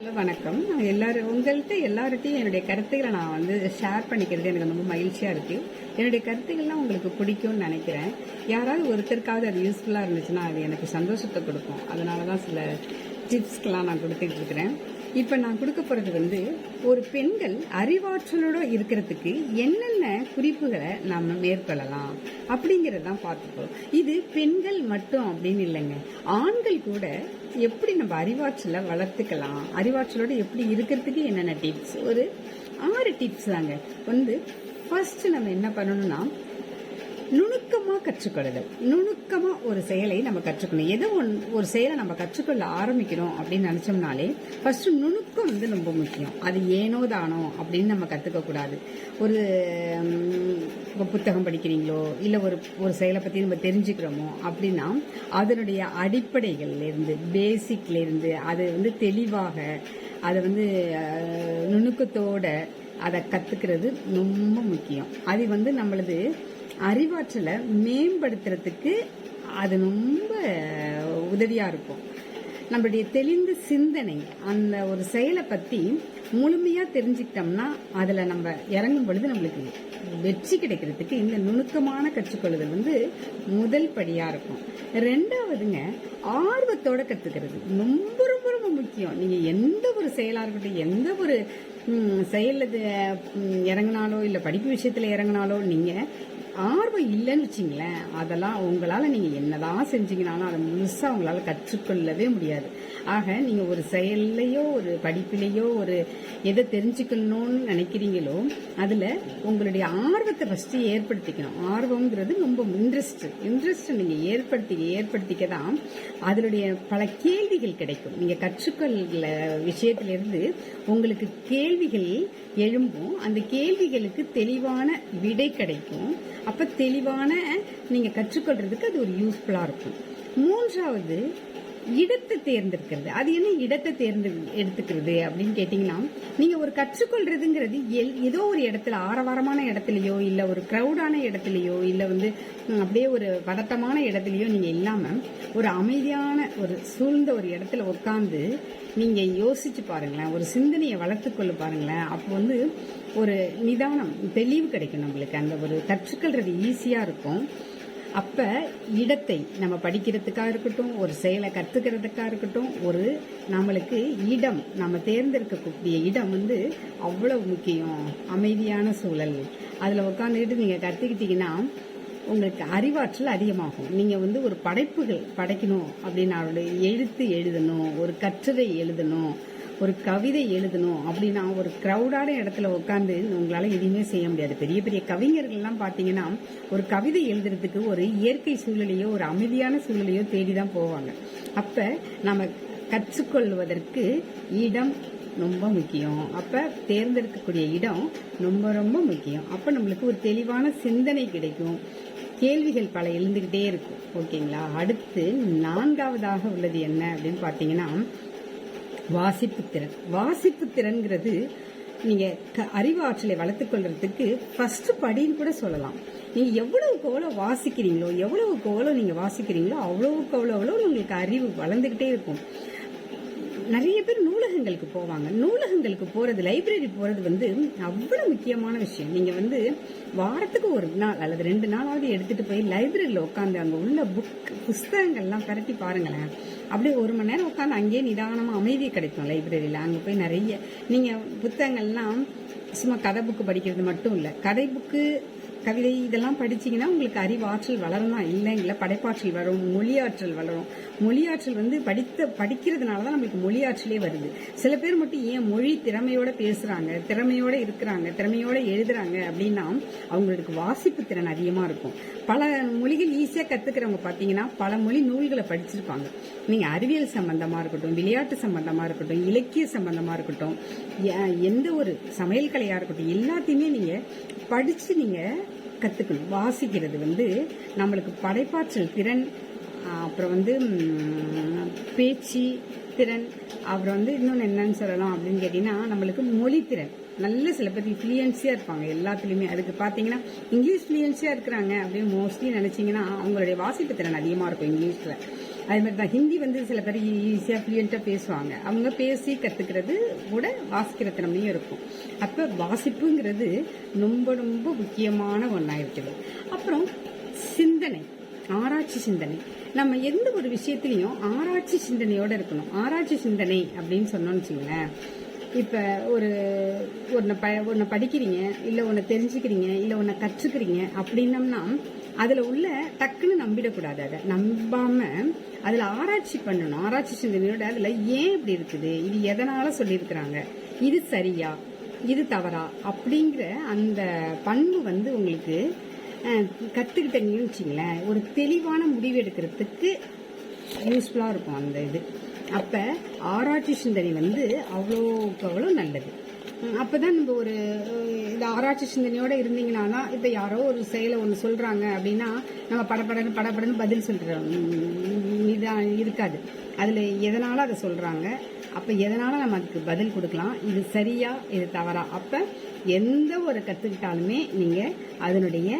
Hello வணக்கம். நான் எல்லாரும் உங்கள்கிட்ட எல்லார்ட்டையும் என்னுடைய கருத்துக்களை நான் வந்து ஷேர் பண்ணிக்கிறது எனக்கு ரொம்ப மகிழ்ச்சியாக இருக்குது என்னுடைய கருத்துக்கள்லாம் உங்களுக்கு பிடிக்கும்னு நினைக்கிறேன். யாராவது ஒருத்தருக்காவது அது யூஸ்ஃபுல்லாக இருந்துச்சுன்னா அது எனக்கு சந்தோஷத்தை கொடுக்கும். அதனால தான் சில டிப்ஸ்க்கெலாம் நான் கொடுத்துட்டு இருக்கிறேன். இப்போ நான் கொடுக்க போகிறது வந்து ஒரு பெண்கள் அறிவாற்றலோட இருக்கிறதுக்கு என்னென்ன குறிப்புகளை நம்ம மேற்கொள்ளலாம் அப்படிங்கிறதான் பார்த்துப்போம் இது பெண்கள் மட்டும் அப்படின்னு இல்லைங்க. ஆண்கள் கூட எப்படி நம்ம அறிவாற்றலை வளர்த்துக்கலாம்? அறிவாற்றலோட எப்படி இருக்கிறதுக்கு என்னென்ன டிப்ஸ் ஒரு ஆறு டிப்ஸ் தாங்க. வந்து ஃபர்ஸ்ட் நம்ம என்ன பண்ணணும்னா நுணுக்கமாக கற்றுக்கொள்ளுதல். நுணுக்கமாக ஒரு செயலை நம்ம கற்றுக்கணும். எதோ ஒன்- ஒரு செயலை நம்ம கற்றுக்கொள்ள ஆரம்பிக்கிறோம் அப்படின்னு நினைச்சோம்னாலே ஃபர்ஸ்ட் நுணுக்கம் வந்து ரொம்ப முக்கியம். அது ஏனோ தானோ அப்படின்னு நம்ம கற்றுக்கக்கூடாது ஒரு புத்தகம் படிக்கிறீங்களோ இல்லை ஒரு ஒரு செயலை பற்றி நம்ம தெரிஞ்சுக்கிறோமோ அப்படின்னா அதனுடைய அடிப்படைகள்லேருந்து பேசிக்லேருந்து அது வந்து தெளிவாக அதை வந்து நுணுக்கத்தோட அதை கற்றுக்கிறது ரொம்ப முக்கியம். அது வந்து நம்மளது அறிவாற்றலை மேம்படுத்துறதுக்கு அது ரொம்ப உதவியா இருக்கும். நம்மளுடைய தெளிந்த சிந்தனை அந்த ஒரு செயலை பத்தி முழுமையா தெரிஞ்சுக்கிட்டோம்னா அதுல நம்ம இறங்கும் பொழுது நம்மளுக்கு வெற்றி கிடைக்கிறதுக்கு இந்த நுணுக்கமான கற்றுக்கொள்ளுதல் வந்து முதல் படியா இருக்கும். ரெண்டாவதுங்க ஆர்வத்தோட கத்துக்கிறது. ரொம்ப ரொம்ப ரொம்ப முக்கியம். நீங்க எந்த ஒரு செயலா இருக்கட்டும் எந்த ஒரு செயலில் இறங்கினாலோ இறங்குனாலோ இல்ல படிப்பு விஷயத்துல இறங்குனாலோ நீங்க ஆர்வம் இல்லைன்னு வச்சிங்களேன் அதெல்லாம் உங்களால் நீங்கள் என்னதான் செஞ்சீங்கனாலும் அதை முழுசாக உங்களால் கற்றுக்கொள்ளவே முடியாது. ஆக நீங்கள் ஒரு செயல்லையோ ஒரு படிப்பிலையோ ஒரு எதை தெரிஞ்சுக்கணும்னு நினைக்கிறீங்களோ அதில் உங்களுடைய ஆர்வத்தை ஃபஸ்ட்டு ஏற்படுத்திக்கணும். ஆர்வம்ங்கிறது ரொம்ப இன்ட்ரெஸ்ட் இன்ட்ரெஸ்ட் நீங்கள் ஏற்படுத்தி ஏற்படுத்திக்க தான் அதனுடைய பல கேள்விகள் கிடைக்கும். நீங்கள் கற்றுக்கொள்ள விஷயத்திலிருந்து உங்களுக்கு கேள்விகள் எழும்பும். அந்த கேள்விகளுக்கு தெளிவான விடை கிடைக்கும். அப்போ தெளிவான நீங்கள் கற்றுக்கொள்றதுக்கு அது ஒரு யூஸ்ஃபுல்லாக இருக்கும். மூன்றாவது இடத்தை தேர்ந்தெடுக்கிறது. அது என்ன இடத்தை தேர்ந்து எடுத்துக்கிறது அப்படின்னு கேட்டீங்கன்னா நீங்க ஒரு கற்றுக்கொள்றதுங்கிறது எல்- ஏதோ ஒரு இடத்துல ஆரவாரமான இடத்துலயோ இல்ல ஒரு க்ரௌடான இடத்துலயோ இல்ல வந்து அப்படியே ஒரு பதட்டமான இடத்துலயோ நீங்க இல்லாம ஒரு அமைதியான ஒரு சூழ்ந்த ஒரு இடத்துல உட்காந்து நீங்க யோசிச்சு பாருங்களேன் ஒரு சிந்தனையை வளர்த்துக்கொள்ள பாருங்களேன். அப்போ வந்து ஒரு நிதானம் தெளிவு கிடைக்கும் நம்மளுக்கு. அந்த ஒரு கற்றுக்கொள்றது ஈஸியா இருக்கும். அப்போ இடத்தை நம்ம படிக்கிறதுக்காக இருக்கட்டும் ஒரு செயலை கற்றுக்கிறதுக்காக இருக்கட்டும் ஒரு நம்மளுக்கு இடம் நம்ம தேர்ந்தெடுக்கக்கூடிய இடம் வந்து அவ்வளோ முக்கியம். அமைதியான சூழல். அதில் உட்காந்துக்கிட்டு நீங்கள் கற்றுக்கிட்டிங்கன்னா உங்களுக்கு அறிவாற்றல் அதிகமாகும். நீங்கள் வந்து ஒரு படைப்புகள் படைக்கணும் அப்படின்னு அவருடைய எழுத்து எழுதணும் ஒரு கட்டுரை எழுதணும். ஒரு கவிதை எழுதணும் அப்படின்னா ஒரு க்ரௌடான இடத்துல உட்காந்து உங்களால் எதுவுமே செய்ய முடியாது. பெரிய பெரிய கவிஞர்கள்லாம் பார்த்தீங்கன்னா ஒரு கவிதை எழுதுறதுக்கு ஒரு இயற்கை சூழலையோ ஒரு அமைதியான சூழலையோ தேடி தான் போவாங்க. அப்போ நம்ம கற்றுக்கொள்வதற்கு இடம் ரொம்ப முக்கியம். அப்போ தேர்ந்தெடுக்கக்கூடிய இடம் ரொம்ப ரொம்ப முக்கியம். அப்போ நம்மளுக்கு ஒரு தெளிவான சிந்தனை கிடைக்கும். கேள்விகள் பல எழுந்துக்கிட்டே இருக்கும். ஓகேங்களா? அடுத்து நான்காவதாக உள்ளது என்ன அப்படின்னு பார்த்தீங்கன்னா வாசிப்பு திறன் வாசிப்பு திறன்கிறது நீங்க க- அறிவாற்றலை வளர்த்துக்கொள்றதுக்கு ஃபர்ஸ்ட் படின்னு கூட சொல்லலாம். நீங்க எவ்வளவுக்கு எவ்வளவு வாசிக்கிறீங்களோ எவ்வளவுக்கு எவ்வளவு நீங்க வாசிக்கிறீங்களோ அவ்வளவுக்கு அவ்வளோ அவ்வளோ உங்களுக்கு அறிவு வளர்ந்துகிட்டே இருக்கும். நிறைய பேர் நூலகங்களுக்கு போவாங்க. நூலகங்களுக்கு போறது லைப்ரரி போறது வந்து அவ்வளவு முக்கியமான விஷயம். நீங்க வந்து வாரத்துக்கு ஒரு நாள் அல்லது ரெண்டு நாளாவது எடுத்துட்டு போய் லைப்ரரியில உட்காந்து அங்க உள்ள புக் புஸ்தகங்கள்லாம் பரட்டி பாருங்களேன். அப்படியே ஒரு மணி நேரம் உட்காந்து அங்கேயே நிதானமாக அமைதி கிடைக்கும் லைப்ரரியில். அங்கே போய் நிறைய நீங்கள் புத்தகங்கள்லாம் சும்மா கதை புக்கு படிக்கிறது மட்டும் இல்லை. கதை புக்கு கவிதை இதெல்லாம் படிச்சிங்கன்னா உங்களுக்கு அறிவாற்றல் வளரும்? தான் இல்லை. படைப்பாற்றல் வரும் மொழியாற்றல் வளரும். மொழியாற்றல் வந்து படித்த படிக்கிறதுனால தான் நம்மளுக்கு மொழியாற்றலே வருது. சில பேர் மட்டும் ஏன் மொழி திறமையோட பேசுறாங்க திறமையோட இருக்கிறாங்க திறமையோட எழுதுறாங்க அப்படின்னா அவங்களுக்கு வாசிப்பு திறன் அதிகமாக இருக்கும். பல மொழிகள் ஈஸியாக கற்றுக்கிறவங்க பார்த்தீங்கன்னா பல மொழி நூல்களை படிச்சிருப்பாங்க. நீங்கள் அறிவியல் சம்பந்தமாக இருக்கட்டும் விளையாட்டு சம்பந்தமாக இருக்கட்டும் இலக்கிய சம்பந்தமாக இருக்கட்டும் எந்த ஒரு சமையல் கலையாக இருக்கட்டும் எல்லாத்தையுமே நீங்கள் படிச்சு நீங்கள் கற்றுக்கணும் வாசிக்கிறது வந்து நம்மளுக்கு படைப்பாற்றல் திறன் அப்புறம் வந்து பேச்சு திறன் அப்புறம் வந்து இன்னொன்று என்னன்னு சொல்லலாம் அப்படின்னு கேட்டீங்கன்னா நம்மளுக்கு மொழி திறன். நல்ல சில பேர் ஃப்ளியன்ஸியாக இருப்பாங்க எல்லாத்துலேயுமே. அதுக்கு பார்த்தீங்கன்னா இங்கிலீஷ் ஃப்ளியன்ஸியாக இருக்கிறாங்க அப்படின்னு மோஸ்ட்லி நினச்சிங்கன்னா அவங்களுடைய வாசிப்பு திறன் அதிகமாக இருக்கும் இங்கிலீஷில். அது மாதிரி தான். ஹிந்தி வந்து சில பேர் ஈஸியாக ஃப்ளூயண்ட்டாக பேசுவாங்க. அவங்க பேசி கற்றுக்கிறது கூட வாசிக்கிற திறமையும் இருக்கும். அப்போ வாசிப்புங்கிறது ரொம்ப ரொம்ப முக்கியமான ஒன்றாயிருக்குது அப்புறம் சிந்தனை ஆராய்ச்சி சிந்தனை. நம்ம எந்த ஒரு விஷயத்துலையும் ஆராய்ச்சி சிந்தனையோடு இருக்கணும். ஆராய்ச்சி சிந்தனை அப்படின்னு சொன்னோம்னு வச்சுங்களேன் இப்போ ஒரு ஒன்று ப ஒன்று படிக்கிறீங்க இல்லை ஒன்று தெரிஞ்சுக்கிறீங்க இல்லை ஒன்றை கற்றுக்கிறீங்க அப்படின்னம்னா அதில் உள்ள டக்குன்னு நம்பிடக்கூடாது அதை. நம்பாமல் அதில் ஆராய்ச்சி பண்ணணும். ஆராய்ச்சி சிந்தனையோட அதில் ஏன் இப்படி இருக்குது? இது எதனால் சொல்லியிருக்கிறாங்க? இது சரியா? இது தவறா? அப்படிங்கிற அந்த பண்பு வந்து உங்களுக்கு கற்றுக்கிட்டீங்கன்னு வச்சிங்களேன் ஒரு தெளிவான முடிவு எடுக்கிறதுக்கு யூஸ்ஃபுல்லாக இருக்கும் அந்த இது. அப்போ ஆராய்ச்சி சிந்தனை வந்து அவ்வளோக்கு அவ்வளோ நல்லது. அப்போ தான் நம்ம ஒரு இந்த ஆராய்ச்சி சிந்தனையோடு இருந்தீங்கன்னா தான் இப்போ யாரோ ஒரு செயலை ஒன்று சொல்கிறாங்க அப்படின்னா நம்ம படப்படன்னு படப்படன்னு பதில் சொல்கிறோம் இதாக இருக்காது. அதில் எதனால் அதை சொல்கிறாங்க அப்போ எதனால் நம்ம அதுக்கு பதில் கொடுக்கலாம்? இது சரியா? இது தவறா? அப்போ எந்த ஒரு கற்றுக்கிட்டாலுமே நீங்கள் அதனுடைய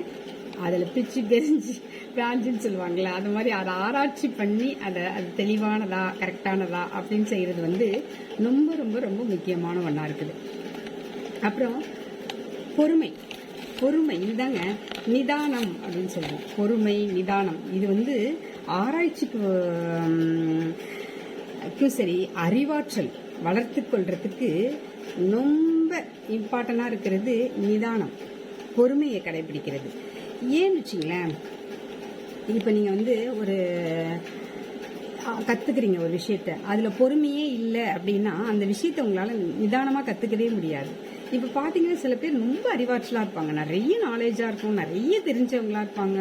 அதில் பிச்சு பெரிஞ்சு பிராஞ்சின்னு சொல்லுவாங்களே அது மாதிரி அதை ஆராய்ச்சி பண்ணி அதை அது தெளிவானதா கரெக்டானதா அப்படின்னு செய்கிறது வந்து ரொம்ப ரொம்ப ரொம்ப முக்கியமான ஒன்றா இருக்குது. அப்புறம் பொறுமை. பொறுமை இதுதாங்க நிதானம் அப்படின்னு சொல்லுவோம். பொறுமை நிதானம். இது வந்து ஆராய்ச்சிக்கு சரி அறிவாற்றல் வளர்த்து கொள்றதுக்கு ரொம்ப இம்பார்ட்டண்டாக இருக்கிறது நிதானம். பொறுமையை கடைபிடிக்கிறது. ஏன்னு வச்சுங்களேன்? இப்போ நீங்கள் வந்து ஒரு கற்றுக்குறீங்க ஒரு விஷயத்த. அதில் பொறுமையே இல்லை அப்படின்னா அந்த விஷயத்தை உங்களால் நிதானமாக கற்றுக்கவே முடியாது. இப்போ பார்த்தீங்கன்னா சில பேர் ரொம்ப அறிவாற்றலாக இருப்பாங்க. நிறைய நாலேஜாக இருக்கும். நிறைய தெரிஞ்சவங்களா இருப்பாங்க.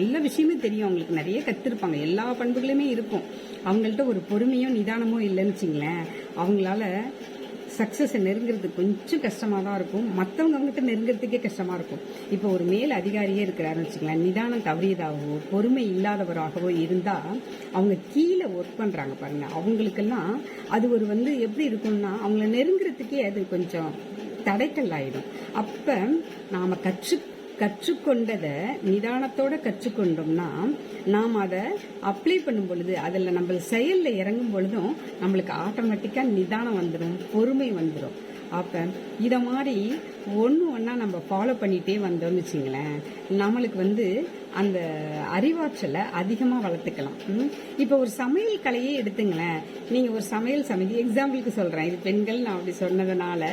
எல்லா விஷயமே தெரியும். அவங்களுக்கு நிறைய கற்றுருப்பாங்க எல்லா பண்புகளுமே இருக்கும். அவங்கள்ட்ட ஒரு பொறுமையோ நிதானமோ இல்லைன்னு வச்சிங்களேன். அவங்களால சக்ஸஸை நெருங்கிறது கொஞ்சம் கஷ்டமாக தான் இருக்கும். மற்றவங்க அவங்ககிட்ட நெருங்கிறதுக்கே கஷ்டமாக இருக்கும். இப்போ ஒரு மேல் அதிகாரியே இருக்கிறாருன்னு வச்சுக்கலாம் நிதானம் தவறியதாகவோ பொறுமை இல்லாதவராகவோ இருந்தால் அவங்க கீழே ஒர்க் பண்ணுறாங்க பாருங்கள் அவங்களுக்கெல்லாம் அது ஒரு வந்து எப்படி இருக்கும்னா அவங்கள நெருங்கிறதுக்கே அது கொஞ்சம் தடைக்கல் ஆயிடும் அப்போ நாம் கற்று கற்றுக்கொண்டதை நிதானத்தோட கற்றுக்கொண்டோம்னா நாம் அதை அப்ளை பண்ணும் பொழுது அதில் நம்ம செயலில் இறங்கும் பொழுதும் நம்மளுக்கு ஆட்டோமேட்டிக்காக நிதானம் வந்துடும் பொறுமை வந்துடும் அப்போ இதை மாதிரி ஒன்று ஒன்றா நம்ம ஃபாலோ பண்ணிகிட்டே வந்தோம்னு வச்சுங்களேன் நம்மளுக்கு வந்து அந்த அறிவாற்றலை அதிகமாக வளர்த்துக்கலாம். இப்போ ஒரு சமையல் கலையே எடுத்துங்களேன். நீங்கள் ஒரு சமையல் சமைக்க எக்ஸாம்பிளுக்கு சொல்கிறேன் இது பெண்கள் நான் அப்படி சொன்னதுனால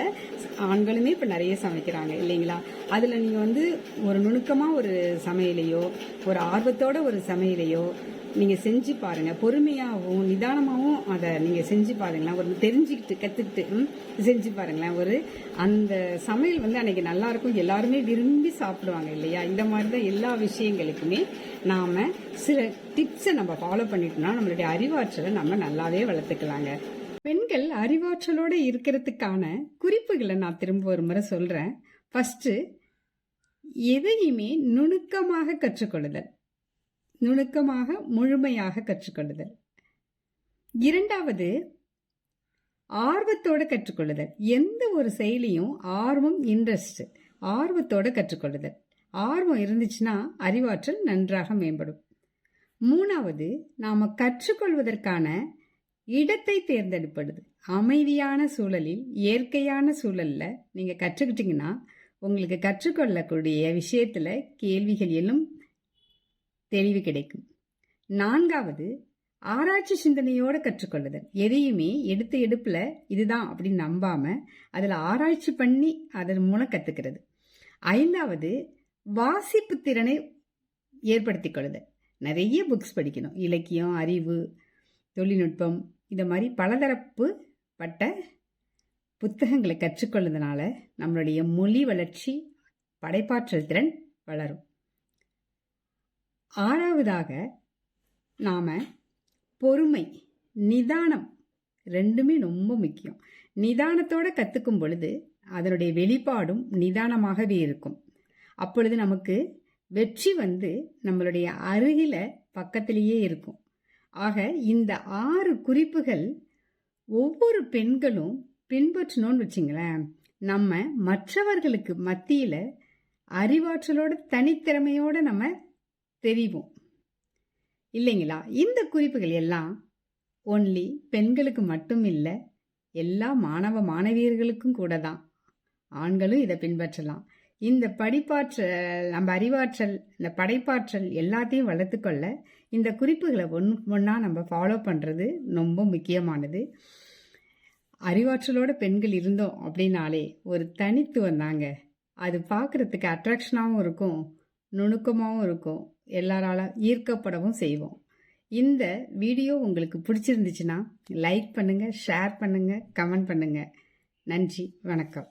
ஆண்களுமே இப்போ நிறைய சமைக்கிறாங்க இல்லைங்களா? அதில் நீங்கள் வந்து ஒரு நுணுக்கமாக ஒரு சமையலையோ ஒரு ஆர்வத்தோட ஒரு சமையலையோ நீங்கள் செஞ்சு பாருங்கள் பொறுமையாகவும் நிதானமாக அதை நீங்கள் செஞ்சு பாருங்களேன். ஒரு தெரிஞ்சுக்கிட்டு கற்றுக்கிட்டு செஞ்சு பாருங்களேன். ஒரு அந்த சமையல் வந்து அன்றைக்கி நல்லா இருக்கும். எல்லாருமே விரும்பி சாப்பிடுவாங்க இல்லையா? இந்த மாதிரி தான் எல்லா விஷயங்களுக்குமே நாம் சில டிப்ஸை நம்ம ஃபாலோ பண்ணிட்டோம்னா நம்மளுடைய அறிவாற்றலை நம்ம நல்லாவே வளர்த்துக்கலாங்க. பெண்கள் அறிவாற்றலோடு இருக்கிறதுக்கான குறிப்புகளை நான் திரும்ப ஒரு முறை சொல்கிறேன் ஃபஸ்ட்டு எதையுமே நுணுக்கமாக கற்றுக்கொள்ளுதல். நுணுக்கமாக முழுமையாக கற்றுக்கொள்ளுதல். இரண்டாவது ஆர்வத்தோட கற்றுக்கொள்ளுதல். எந்த ஒரு செயலியும் ஆர்வம் இன்ட்ரெஸ்ட் ஆர்வத்தோட கற்றுக்கொள்ளுதல். ஆர்வம் இருந்துச்சுன்னா அறிவாற்றல் நன்றாக மேம்படும். மூணாவது நாம் கற்றுக்கொள்வதற்கான இடத்தை தேர்ந்தெடுப்படுது அமைதியான சூழலில் இயற்கையான சூழலில் நீங்கள் கற்றுக்கிட்டீங்கன்னா உங்களுக்கு கற்றுக்கொள்ளக்கூடிய விஷயத்தில் கேள்விகள் எல்லாம் தெளிவு கிடைக்கும். நான்காவது ஆராய்ச்சி சிந்தனையோட கற்றுக்கொள்ளுதல். எதையுமே எடுத்த எடுப்பில் இதுதான் அப்படின்னு நம்பாம அதில் ஆராய்ச்சி பண்ணி அதன் மூலம் கற்றுக்கிறது ஐந்தாவது வாசிப்பு திறனை ஏற்படுத்தி கொள்ளுதல் நிறைய புக்ஸ் படிக்கணும். இலக்கியம் அறிவு தொழில்நுட்பம் இந்த மாதிரி பலதரப்பு பட்ட புத்தகங்களை கற்றுக்கொள்வதனால நம்மளுடைய மொழி வளர்ச்சி படைப்பாற்றல் திறன் வளரும். ஆறாவதாக நாம் பொறுமை நிதானம் ரெண்டுமே ரொம்ப முக்கியம். நிதானத்தோட கற்றுக்கும் பொழுது அதனுடைய வெளிப்பாடும் நிதானமாகவே இருக்கும். அப்பொழுது நமக்கு வெற்றி வந்து நம்மளுடைய அருகில பக்கத்திலேயே இருக்கும். ஆக இந்த ஆறு குறிப்புகள் ஒவ்வொரு பெண்களும் பின்பற்றணும்னு வச்சுங்களேன். நம்ம மற்றவர்களுக்கு மத்தியில் அறிவாற்றலோட தனித்திறமையோட நம்ம தெரிவோம். இல்லைங்களா? இந்த குறிப்புகள் எல்லாம் ஒன்லி பெண்களுக்கு மட்டும் இல்லை எல்லா மாணவ மாணவியர்களுக்கும் கூட தான். ஆண்களும் இதை பின்பற்றலாம். இந்த படிப்பாற்றல் நம்ம அறிவாற்றல் இந்த படைப்பாற்றல் எல்லாத்தையும் வளர்த்துக்கொள்ள இந்த குறிப்புகளை ஒன் ஒன்றா நம்ம ஃபாலோ பண்ணுறது ரொம்ப முக்கியமானது. அறிவாற்றலோட பெண்கள் இருந்தோம் அப்படின்னாலே ஒரு தனித்துவம் தாங்க. அது பார்க்குறதுக்கு அட்ராக்ஷனாகவும் இருக்கும். நுணுக்கமாகவும் இருக்கும். எல்லாரால ஈர்க்கப்படவும் செய்வோம். இந்த வீடியோ உங்களுக்கு பிடிச்சிருந்துச்சுன்னா லைக் பண்ணுங்கள் ஷேர் பண்ணுங்கள் கமெண்ட் பண்ணுங்கள் நன்றி வணக்கம்.